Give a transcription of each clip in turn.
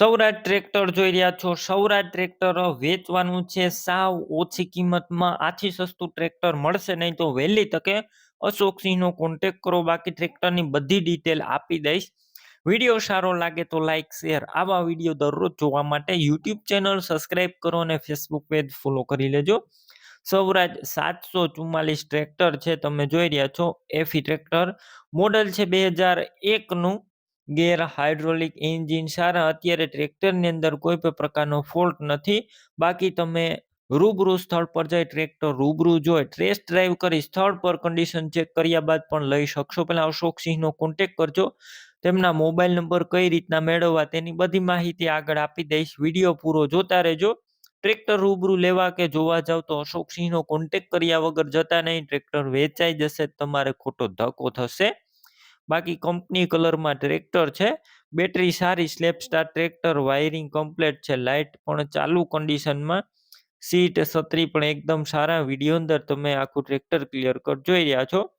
Swaraj tractor જોઈ રહ્યા છો. સૌરાજ ટ્રેક્ટર વેચવાનું છે. સાવ ઓછી કિંમતમાં આથી સસ્તું ટ્રેક્ટર મળશે નહીં તો વહેલી તકે અશોકસિંહનો કોન્ટેક કરો. બાકી ટ્રેક્ટરની બધી ડિટેલ આપી દઈશ. વીડિયો સારો લાગે તો લાઇક શેર આવા વીડિયો દરરોજ જોવા માટે યુટ્યુબ ચેનલ સબસ્ક્રાઈબ કરો અને ફેસબુક પેજ ફોલો કરી લેજો. સૌરાજ સાતસો ચુમ્માલીસ ટ્રેક્ટર છે. તમે જોઈ રહ્યા છો. એફી ટ્રેક્ટર મોડલ છે બે હજાર એકનું. ગેર હાઇડ્રોલિક એન્જિન સારા. અત્યારે ટ્રેક્ટરની અંદર કોઈ પણ પ્રકારનો ફોલ્ટ નથી. બાકી તમે રૂબરૂ સ્થળ પર જઈ ટ્રેક્ટર રૂબરૂ જોઈ ટ્રેસ ડ્રાઈવ કરી સ્થળ પર કન્ડિશન ચેક કર્યા બાદ પણ લઈ શકશો. પહેલાં અશોકસિંહનો કોન્ટેક કરજો. તેમના મોબાઈલ નંબર કઈ રીતના મેળવવા તેની બધી માહિતી આગળ આપી દઈશ. વીડિયો પૂરો જોતા રહેજો. ટ્રેક્ટર રૂબરૂ લેવા કે જોવા જાવ તો અશોકસિંહનો કોન્ટેક કર્યા વગર જતા નહીં. ટ્રેક્ટર વેચાઈ જશે, તમારે ખોટો ધક્કો થશે. બાકી કંપની કલરમાં ટ્રેક્ટર છે. બેટરી સારી self start tractor, wiring complete છે. લાઇટ પણ ચાલુ કન્ડિશનમાં. સીટ છત્રી પણ એકદમ સારા. વીડિયો અંદર તમે આખું ટ્રેક્ટર ક્લિયર કટ જોઈ રહ્યા છો.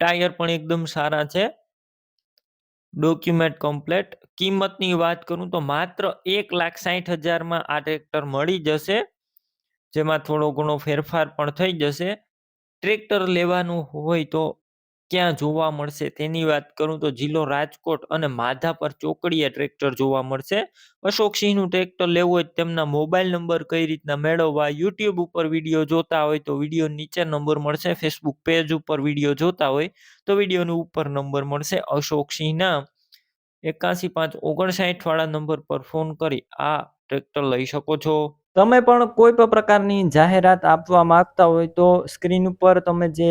ટાયર પણ એકદમ સારા છે. Document complete. કિંમતની વાત કરું તો માત્ર એક લાખ સાઠ હજારમાં આ ટ્રેક્ટર મળી જશે. જેમાં થોડો ઘણો ફેરફાર પણ થઈ જશે. ટ્રેક્ટર લેવાનું હોય તો ક્યાં જોવા મળશે તેની વાત કરું તો જિલ્લો રાજકોટ અને માધાપર ચોકડીએ ટ્રેક્ટર જોવા મળશે. અશોકસિંહનું ટ્રેક્ટર લેવું હોય તેમના મોબાઈલ નંબર કઈ રીતના મેળવવા, યુટ્યુબ ઉપર વીડિયો જોતા હોય તો વીડિયો નીચે નંબર મળશે, ફેસબુક પેજ ઉપર વીડિયો જોતા હોય તો વિડીયોની ઉપર નંબર મળશે. અશોકસિંહના એકાસી પાંચ ઓગણસાઠ વાળા નંબર પર ફોન કરી આ ટ્રેક્ટર લઈ શકો છો. તમે પણ કોઈ પણ પ્રકારની જાહેરાત આપવા માંગતા હોય તો સ્ક્રીન ઉપર તમે જે